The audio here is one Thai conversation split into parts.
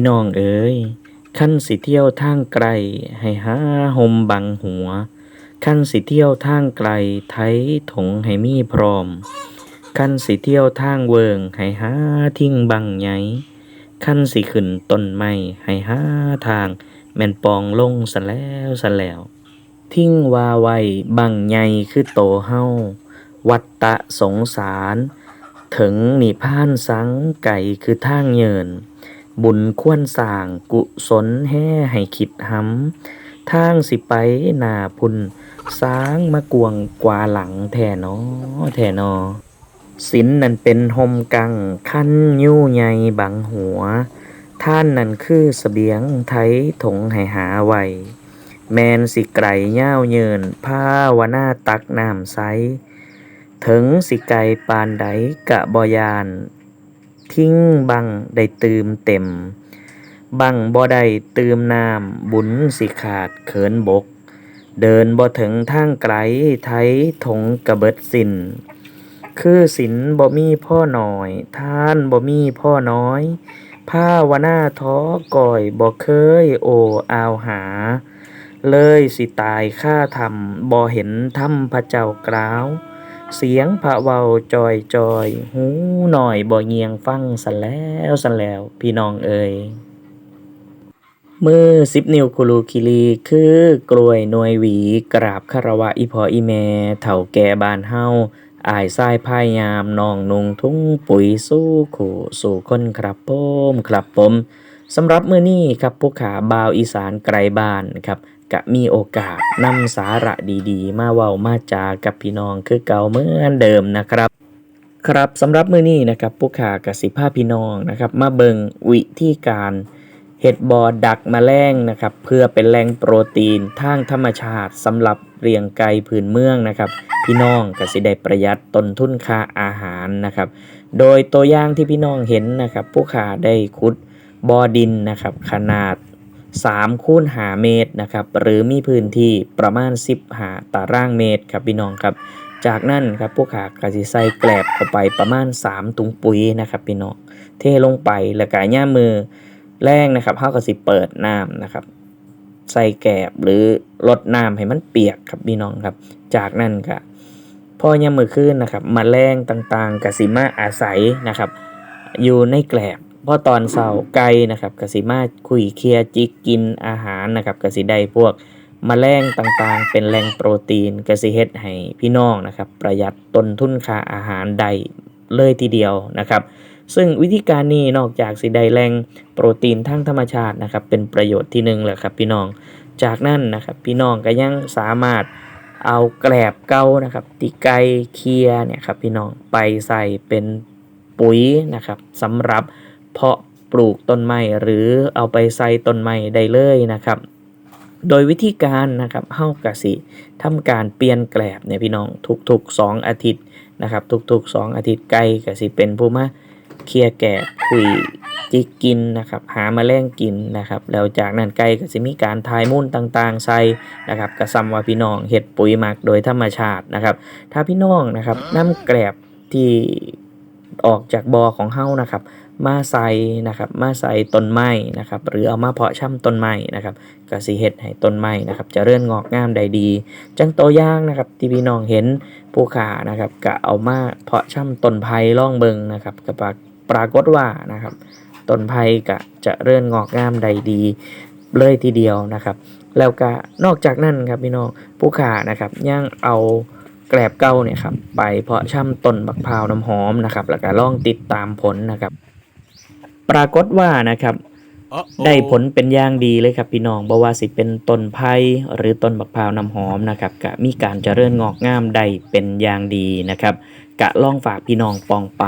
พี่น้องเอ๋ยขั้นสิเที่ยวทางไกล ให้หาห่มบังหัว ขั้นสิเที่ยวทางไกล ไทยถงให้มีพร้อม ขั้นสิเที่ยวทางเวิงให้หาทิ้งบังใหญ่ขั้นสิขึ้นต้นไม้ให้หาทาง แม่นปองลงซะแล้วซะแล้ว ทิ้งวาไว้บังใหญ่คือโตเฮาวัตตะสงสาร ถึงนิพพานสังไก่คือทางเยิน บุญควรสร้างกุศลแห่ให้คิดหำทางสิไปหนาพุนสร้างมากวงกว่าหลังแท่นอแท่นอศิลนั่นเป็นหมกังขั้นยู่ใหญ่บังหัว ท่านนั่นคือเสบียงไทยถงให้หาไวแมนสิไกลย่าเยินผ้าวนาตักน้ำใสถึงสิไกลปานใดกะบอยาน ทิ้งบังได้ตืมเต็ม บังบ่ได้ตืมน้ำบุญสิขาดเขินบก เดินบ่ถึงทางไกลไทยถงกระเบิดสินคือสินบ่มีพ่อหน่อย ท่านบ่มีพ่อน้อยผ้าวนาท้อก่อยบ่เคยโออาวหา เลยสิตายค่าทำบ่เห็นถ้ำพระเจ้ากล่าว เสียงพระเวาจอยจอยหูหน่อยบ่เงียงฟังสันแล้วสันแล้วพี่น้องเอ่ยมือสิบนิ้วคุลูคิรีคือกลวยหนวยหวีกราบคารวะอีพออีแม่เฒ่าแก่บานเฮาอายทรายพายยามน้องนุงทุ่งปุ๋ยสู้ขู่สู่คนครับผมครับผม สำหรับเมื้อนี้ครับผู้ขาบาวอีสานไกลบ้านครับก็มีโอกาสนำสาระดีๆ มาเว้ามาจากับพี่น้องคือเก่าเหมือนเดิมนะครับ ครับสำหรับมื้อนี้นะครับผู้ขากสิภาพี่น้องนะครับมาเบิงวิธีการเห็ดบอดักแมลงนะครับเพื่อเป็นแหล่งโปรตีนทางธรรมชาติสำหรับเลี้ยงไก่พื้นเมืองนะครับพี่น้องกสิได้ประหยัดต้นทุนค่าอาหารนะครับ โดยตัวอย่างที่พี่น้องเห็นนะครับผู้ขาได้ขุด บ่อดินนะครับขนาด3คูณ5เมตรนะครับหรือมีพื้นที่ประมาณ 10หาตารางเมตรครับพี่น้องครับ จากนั้นครับพวกขากสิใส่แกลบเข้าไปประมาณ 3 ถุงปุ๋ยนะครับพี่น้องเทลงไปแล้วก็ย่ามือแรงนะครับเฮาก็สิเปิดน้ำนะครับ ใส่แกลบหรือลดน้ำให้มันเปียกครับพี่น้องครับ จากนั้นก็พอย่ามือขึ้นนะครับมาแมลงต่างๆกสิมาอาศัยนะครับ อยู่ในแกลบ พอตอนเช้าไก่นะครับกสิมาคุยเคลียจิกกินอาหารนะครับกสิได้พวกมแมลงต่างๆ เป็นแหล่งโปรตีนกสิเฮ็ดให้พี่น้องนะครับ ประหยัดต้นทุนค่าอาหารได้เลยทีเดียวนะครับ ซึ่งวิธีการนี้นอกจากสิได้แหล่งโปรตีนทางธรรมชาตินะครับ เป็นประโยชน์ที่หนึ่งแหละครับพี่น้อง จากนั้นนะครับพี่น้องก็ยังสามารถเอาแกลบเก่านะครับตีไก่เคลียเนี่ยครับพี่น้องไปใส่เป็นปุ๋ยนะครับสำหรับ เพาะปลูกต้นไม้หรือเอาไปใส่ต้นไม้ได้เลยนะครับ โดยวิธีการนะครับเฮากะสิทำการเปลี่ยนแกลบเนี่ยพี่น้องทุกๆ 2 อาทิตย์นะครับ ทุกๆ 2 อาทิตย์ไก่กะสิเป็นผู้มาเคลียร์แกลบคุยจิกกินนะครับหามาแมลงกินนะครับแล้วจากนั้นไก่ก็สิมีการทายมูลต่างๆใส่นะครับกระซำว่าพี่น้องเห็ดปุ๋ยหมักโดยธรรมชาตินะครับ ถ้าพี่น้องนะครับน้ำแกลบที่ออกจากบอของเฮานะครับ มาใส่นะครับ มาใส่ต้นไม้นะครับ หรือเอามาเพาะช่ำต้นไม้นะครับกสิเฮ็ดให้ต้นไม้นะครับจะเริ่นงอกงามได้ดี จังโตย่างนะครับ ที่พี่น้องเห็นผู้ขานะครับก็เอามาเพาะช่ำต้นไผ่ล่องเบิงนะครับก็ปรากปรากฏว่านะครับต้นไผ่ก็จะเริ่นงอกงามได้ดีเลยทีเดียวนะครับ แล้วก็นอกจากนั้นครับพี่น้องผู้ขานะครับยังเอาแกลบเก้าเนี่ยครับไปเพาะช่ำต้นบักพร้าวน้ำหอมนะครับแล้วก็ล่องติดตามผลนะครับ ปรากฏว่านะครับ ได้ผลเป็นอย่างดีเลยครับพี่น้องบ่ว่าสิเป็นต้นไผ่หรือต้นบักพร้าวน้ำหอมนะครับก็มีการเจริญงอกงามได้เป็นอย่างดีนะครับ กะล่องฝากพี่น้องปองไป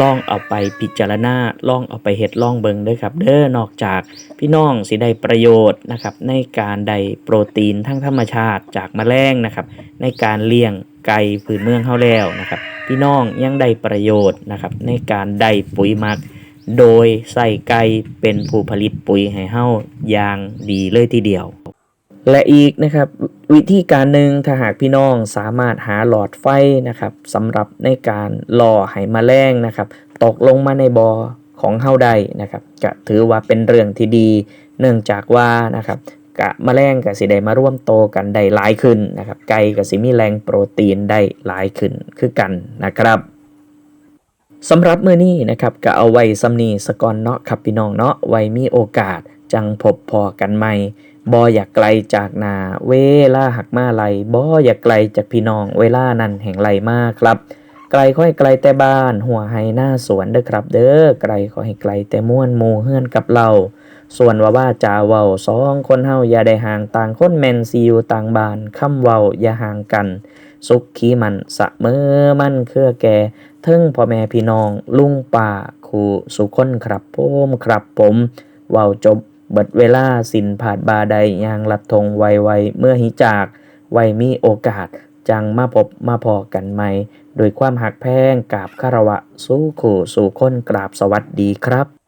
ลองเอาไปพิจารณาลองเอาไปเฮ็ดลองเบิงเด้อครับ เด้อนอกจากพี่น้องสิได้ประโยชน์นะครับในการได้โปรตีนทั้งธรรมชาติจากแมลงนะครับ ในการเลี้ยงไก่พื้นเมืองเฮาแล้วนะครับ พี่น้องยังได้ประโยชน์นะครับในการได้ปุ๋ยหมัก โดยใส่ไก่เป็นผู้ผลิตปุ๋ยให้เฮาอย่างดีเลยทีเดียว และอีกนะครับวิธีการหนึ่งถ้าหากพี่น้องสามารถหาหลอดไฟนะครับสำหรับในการหล่อให้แมลงนะครับ ตกลงมาในบอ่อของเฮาได้นะครับก็ถือว่าเป็นเรื่องที่ดี เนื่องจากว่านะครับกะแมลงก็สิได้มาร่วมโตกันได้หลายขึ้นนะครับไก่ก็สิมีแหล่งโปรตีนได้หลายขึ้นคือกันนะครับ สำหรับมือนี้นะครับก็เอาไว้สำนีสกอนเนาะครับพี่น้องเนาะไว้มีโอกาสจังพบพอกันใหม่บออยากไกลจากนาเวลาหักมาไหลบออยากไกลจากพี่น้องเวลานั้นแห่งไหลมากครับ ไกลค่อยไกลแต่บ้าน หัวไห้หน้าสวนเด้อครับ เด้อไกลค่อยไกลแต่ม่วนหมู่เฮือนกับเรา ส่วนว่าว่าจาเว้าสองคนเฮาอย่าได้ห่างต่างคนแมนสิอยู่ต่างบ้านคำเว้าอย่าห่างกัน สุขขีมันสะเมอมันเครือแก่เทิงพ่อแม่พี่น้อง ลุงป่าครูสุคนครับผมครับผมเว้าจบเบิดเวลาสินผาดบาใดยางลัดทงไวๆเมื่อหิจากไวมีโอกาส จังมาพบมาพอกันใหม่โดยความหักแพงกราบคารวะสู้ขู่สู่คนกราบสวัสดีครับ